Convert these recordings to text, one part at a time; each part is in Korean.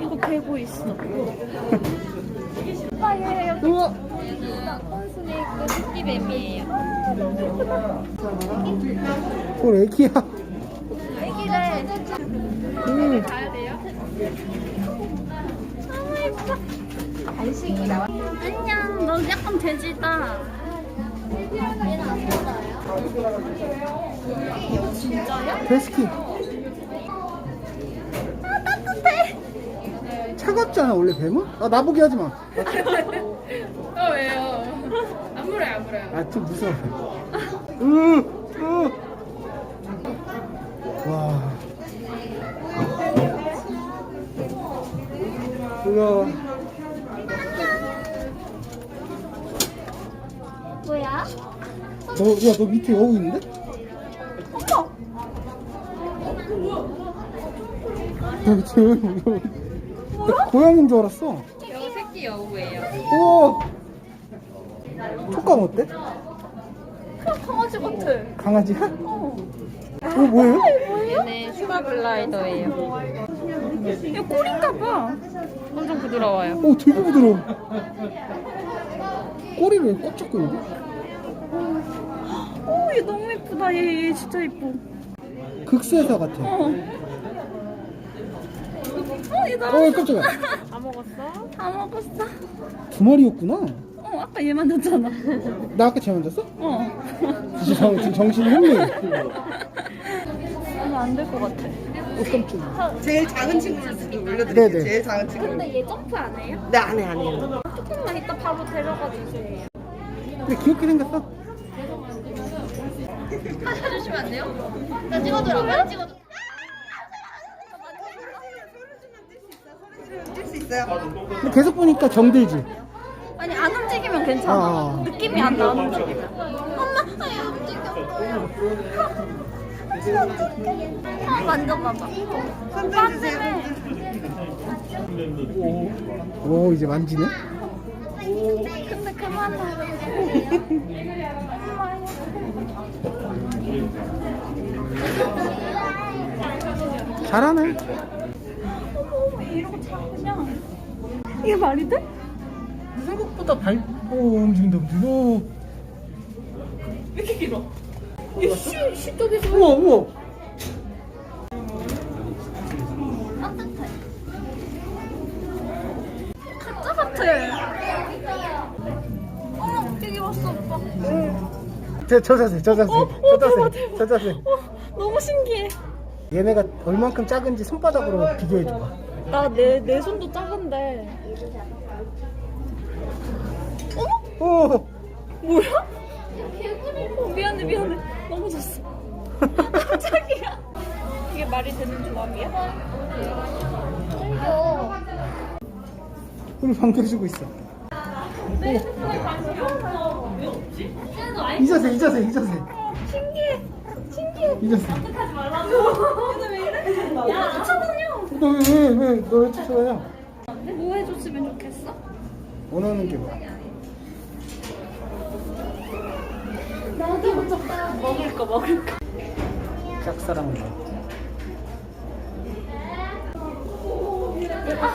이거 개고 있어. 여기 우와. 콘스네이크 새끼 뱀이에요. 저 애기야. 애기래. 음. 가야 돼요? 너무 예뻐. 간식이 나와. 안녕. 너 약간 돼지다. 얘는 안 받아요? 진짜요? 베스킨. 아 따뜻해. 차갑잖아 원래 뱀은? 아 나보게 하지 마. 어 왜요? 안 물어요 안 물어요 아 좀 무서워. 으, 으. 와. 우와. 뭐야? 너, 야, 너 밑에 여우 있는데? 어머. 너, 저, 여우. 나 고양인 줄 알았어. 여우 새끼 여우예요 오! 촉감 어때? 그냥 강아지 같아. 강아지야? 어. 이거 뭐예요? 얘네 슈가 글라이더예요 이거 꿀인가 봐. 엄청 부드러워요 오, 되게 부드러워. 꼬리를 꽉 잡고 있는데? 오, 얘 너무 예쁘다. 얘, 얘 진짜 예뻐. 극세사 같아. 어. 어, 얘 어, 나랑 깜짝이야. 다 먹었어? 다 먹었어. 두 마리였구나. 어, 아까 얘 만졌잖아. 나 아까 쟤 만졌어? 어. 진짜 정, 지금 정신이 혼미. 이거 안될 것 같아. 어, 깜짝이야. 제일 작은 친구를 지금 올려드릴게요. 네네. 제일 작은 친구. 근데 얘 점프 안 해요? 네, 안 해, 안 해요. 조금만 이따 바로 데려가 주세요. 근데 귀엽게 생겼어. 찾아주시면 안 돼요? 나 찍어주라. 빨리 찍어줘. 있어요? 근데 계속 보니까 정들지. 아니 안 움직이면 괜찮아. 아. 느낌이 안 나. 안 움직이면. 엄마, 아니 움직였어. 어떡해. 아 만져봐봐. 만지네. 오, 이제 만지네. 근데 그만해. 잘하네. 이게 말이 돼? 생각보다 발, 오, 움직인다, 움직여. 시 시쪽에서 우와, 우와. 따뜻해. 가짜 같아. 어머 여기 왔어 오빠. 저, 저 자세, 저 자세, 어, 저 어, 자세, 대박, 대박. 저 자세. 어, 너무 신기해. 얘네가 얼만큼 작은지 손바닥으로 비교해줘봐. 나 내 내 손도 작은데. 어머 오, 뭐야? 어, 미안해 미안해 넘어졌어. 깜짝이야. 이게 말이 되는 조합이야? 이거 우리 반겨주고 있어. 내 핸드폰에 관심이 없어. 왜 없지? 쟤도 아이 이 자세, 이 자세, 이 자세, 신기해. 신기해. 이 자세. 하지 말라고. 근데 왜 이래? 야, 쫓아다녀. 너 왜, 왜, 왜, 너왜 쫓아다녀? 뭐 해줬으면 좋겠어? 원하는 게 뭐야? 나도 먹을 거 먹을 거. 짝사랑은 뭐? 어 대박.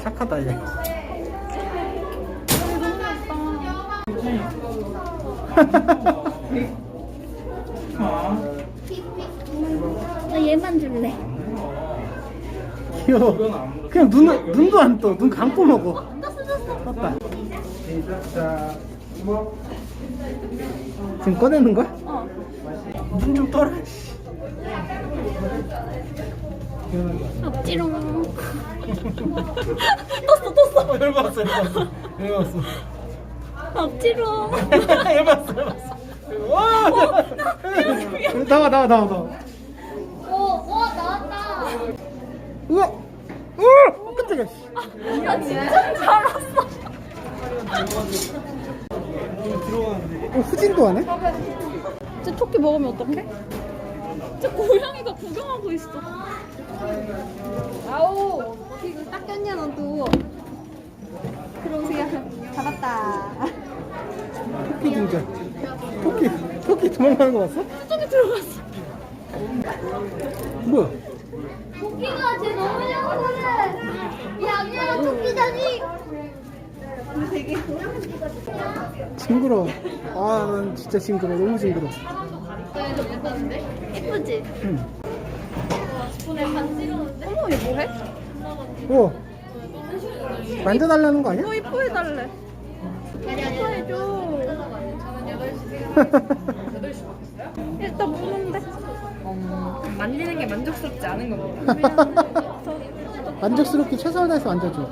착하다, 얘. 너무 예뻐. 나 얘만 줄래. 귀여워. 그냥 눈, 눈도 안 떠. 눈 감고 먹어. 떴어 떴어. 떴다. 지금 꺼내는 거야? 어. 눈좀 떠라. 억지롱. 떴어 떴어. 열받았어, 열받았어. 열받았어. 억지롱. 열받았어, 열받았어. 와! 나와, 나와, 나와, 나와. 오, 와 나왔다. 우와! 우와! 깜짝이야. 씨. 나 진짜 줄 알았어. 어, 후진도 하네? 쟤 토끼 먹으면 어떡해? 쟤 고양이가 구경하고 있어. 아우 이거 닦였냐 너도 들어오세요 잡았다 토끼 등장. 토끼, 토끼 도망가는 거 봤어? 저기 들어갔어. 뭐야? 토끼가 쟤 너무. 이 아니야 토끼다니. 징그러. 아, 난 진짜 징그러. 너무 징그러. 예쁘지? 응. 어머 얘 뭐해? 어. 만져달라는 거 아니야? 어 이뻐해달래 일단 무는데 만지는 게 만족스럽지 않은 겁니다 만족스럽게 최선을 다해서 만져줘.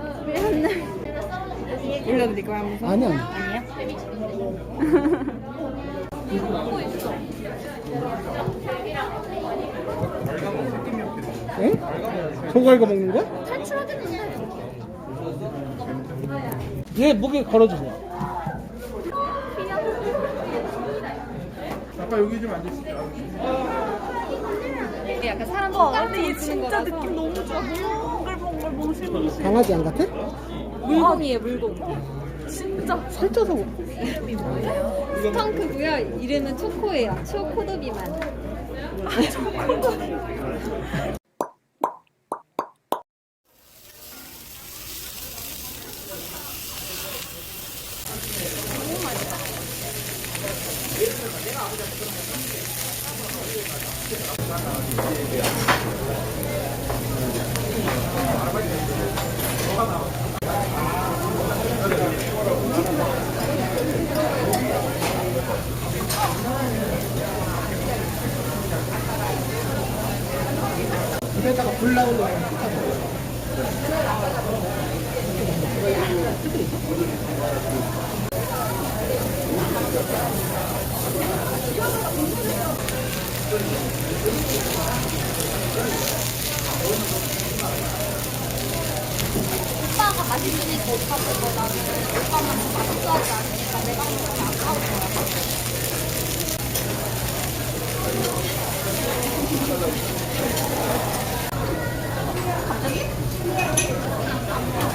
올려드릴 거야 무슨 아니야. 아니야? 응? 저거 이거 먹는 거야? 탈출하겠는데. 얘 목에 걸어주세요. 아빠 여기 좀 앉으시죠. 이게 약간 사람 똑같이 얘 진짜 느낌 너무 좋아 강아지 안 같아? 물건이에요 물건 진짜 살쪄서 먹고. 스컹크고요. 이름은 초코예요. 초코도비만. 거. 오빠가 맛있으니까 오빠 먹어. 나는 오빠만 더 맛있어 하지 않으니까 내가 먹는 게 아까울 거야. 시? 아니